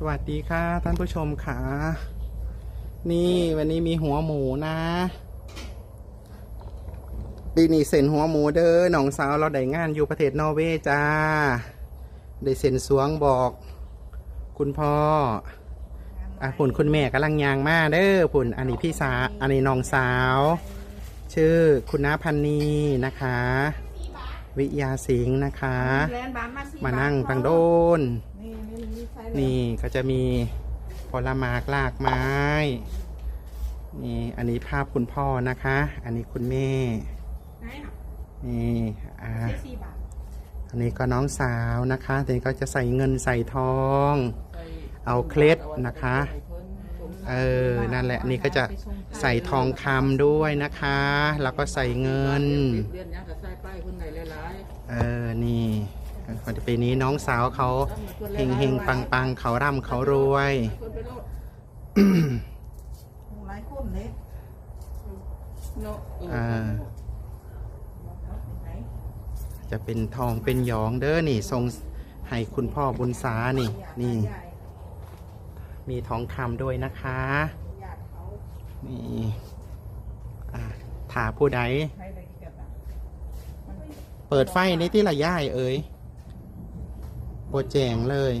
สวัสดีค่ะท่านผู้ชมค่ะนี่วันนี้มีหัวหมูนะปีนี้เซ็นหัวหมูเด้อหนองสาวเราได้งานอยู่ประเทศนอร์เวย์จ้า ได้เซ็นสวงบอก คุณพ่ออะผุนคุณแม่กำลังยางมาเด้อผุนอันนี้พี่สาอันนี้น้องสาว ชื่อคุณน้าพันนีนะคะ วิยาสิงห์นะคะ มานั่งตังโดน นี่ก็จะมีผลไม้ลากไม้ นี่อันนี้ภาพคุณพ่อนะคะ อันนี้คุณแม่ นี่อ่าอันนี้ก็น้องสาวนะคะแต่นี้ก็จะใส่เงินใส่ทอง เอาเคล็ดนะคะ เออ นั่นแหละ นี่ก็จะใส่ทองคำด้วยนะคะ แล้วก็ใส่เงินเดือน ยังกับใส่ป้ายคนไหนหลายเออนี่วันปีนี้น้องสาวเขาเฮงเฮงปังปังๆเขาร่ำเขารวยๆคนไปโลดหลายคนเลยเนาะเอออ่าจะเป็นทองเป็นหยองเด้อนี่ทรงให้คุณพ่อบุญสานี่ นี่ มีทองคำด้วยนะคะญาติเขานี่อ่าถาผู้ใดใครได้กี่กันอะเปิดไฟในที่ละย่ายเอ่ย โปรแจงเลย